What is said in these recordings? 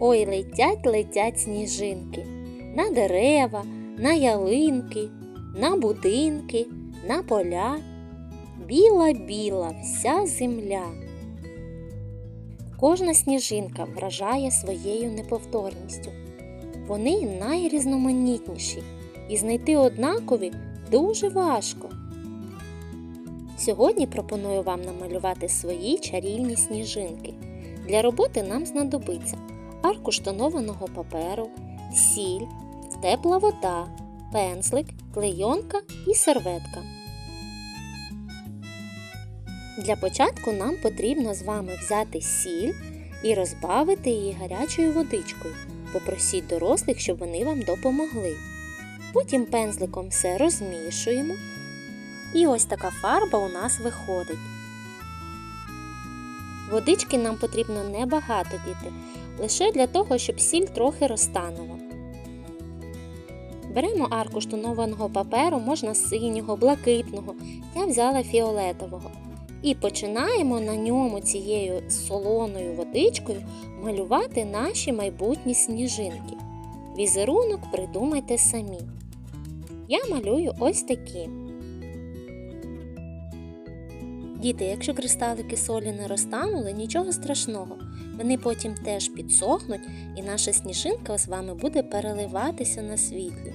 Ой, летять, летять сніжинки на дерева, на ялинки, на будинки, на поля. Біла, біла вся земля. Кожна сніжинка вражає своєю неповторністю. Вони найрізноманітніші, і знайти однакові дуже важко. Сьогодні пропоную вам намалювати свої чарівні сніжинки. Для роботи нам знадобиться аркуш тонованого паперу, сіль, тепла вода, пензлик, клейонка і серветка. Для початку нам потрібно з вами взяти сіль і розбавити її гарячою водичкою. Попросіть дорослих, щоб вони вам допомогли. Потім пензликом все розмішуємо. І ось така фарба у нас виходить. Водички нам потрібно небагато діти, лише для того, щоб сіль трохи розтанула. Беремо аркуш тонованого паперу, можна синього, блакитного, я взяла фіолетового. І починаємо на ньому цією солоною водичкою малювати наші майбутні сніжинки. Візерунок придумайте самі. Я малюю ось такі. Діти, якщо кристалики солі не розтанули, нічого страшного. Вони потім теж підсохнуть, і наша сніжинка з вами буде переливатися на світлі.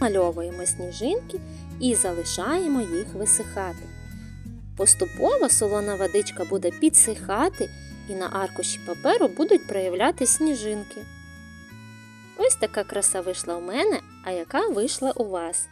Мальовуємо сніжинки і залишаємо їх висихати. Поступово солона водичка буде підсихати і на аркуші паперу будуть проявляти сніжинки. Ось така краса вийшла у мене, а яка вийшла у вас.